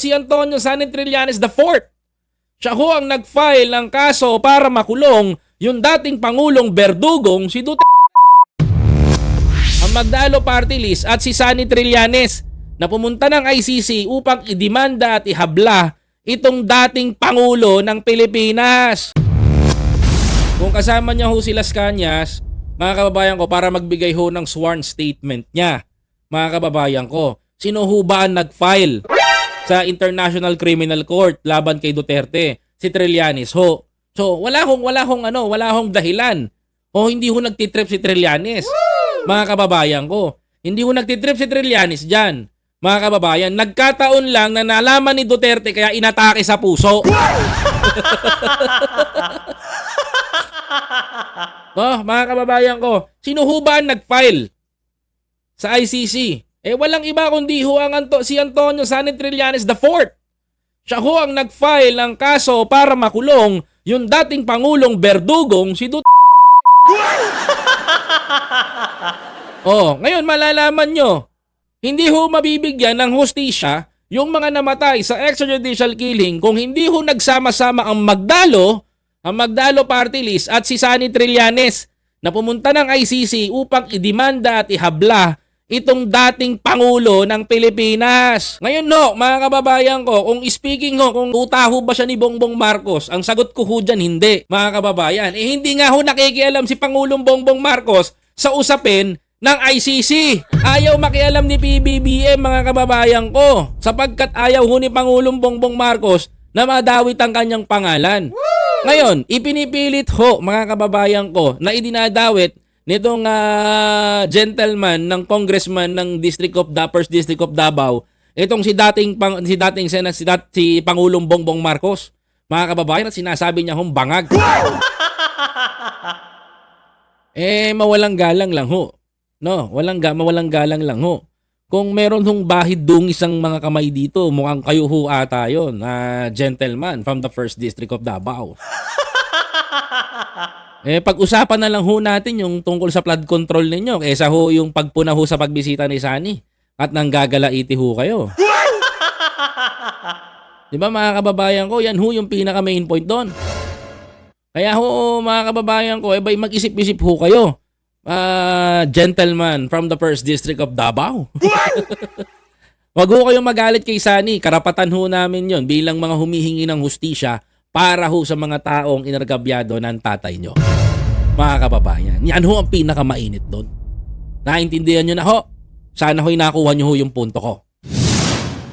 si Antonio Sanin Trillanes IV. Siya ho ang nag-file ng kaso para makulong yung dating Pangulong Berdugong si Duterte. Ang Magdalo Party List at si Sani Trillanes na pumunta ng ICC upang idemanda at ihabla itong dating Pangulo ng Pilipinas. Kung kasama niya ho si Las Cañas, mga kababayan ko, para magbigay ho ng sworn statement niya. Mga kababayan ko, sino ho ba ang nag-file sa International Criminal Court laban kay Duterte? Si Trillanes ho. So, wala hong, wala hong ano, wala hong dahilan. O hindi ho nagtitrip si Trillanes. Mga kababayan ko, hindi ho nagtitrip si Trillanes dyan. Mga kababayan, nagkataon lang na nalaman ni Duterte kaya inatake sa puso. Oh, mga kababayan ko, sino ho ba ang nag-file sa ICC? Eh walang iba kundi ho ang Anto, si Antonio Sanin Trillanes IV. Siya ho ang nag-file ng kaso para makulong yung dating Pangulong Berdugong si Duterte. oh, ngayon malalaman nyo, hindi ho mabibigyan ng hustisya yung mga namatay sa extrajudicial killing kung hindi ho nagsama-sama ang Magdalo ang Magdalo Party List at si Sani Trillanes na pumunta ng ICC upang idemanda at ihabla itong dating Pangulo ng Pilipinas. Ngayon no, mga kababayan ko, kung speaking ho, kung utaho ba siya ni Bongbong Marcos, ang sagot ko ho dyan, hindi, mga kababayan. Eh hindi nga ho nakikialam si Pangulong Bongbong Marcos sa usapin ng ICC. Ayaw makialam ni PBBM mga kababayan ko sapagkat ayaw ho ni Pangulong Bongbong Marcos na madawit ang kanyang pangalan. Ngayon, ipinipilit ho mga kababayan ko na idinadawit nitong ah, gentleman ng congressman ng District of Da First District of Davao, itong si dating pang, si dating Senat si, dat, si Pangulong Bongbong Marcos. Mga kababayan, at sinasabi niya hong bangag. eh mawalang galang lang ho. No, walang ga, mawalang galang lang ho. Kung meron hong bahid dungis ang mga kamay dito, mukhang kayo ho ata yun, na gentleman from the first district of Davao. eh, pag-usapan na lang ho natin yung tungkol sa flood control ninyo, kesa ho yung pagpuna ho sa pagbisita ni Sani at nanggagalaiti ho kayo. Di ba mga kababayan ko, yan ho yung pinaka main point doon. Kaya ho mga kababayan ko, eh, mag-isip-isip ho kayo. Ah, gentleman from the first district of Davao. Wag ho kayong magalit kay Sani. Karapatan ho namin yon bilang mga humihingi ng hustisya para ho sa mga taong inargabyado ng tatay nyo. Mga kababayan, yan ho ang pinakamainit doon. Naintindihan nyo na ho. Sana ho'y nakuha nyo ho yung punto ko.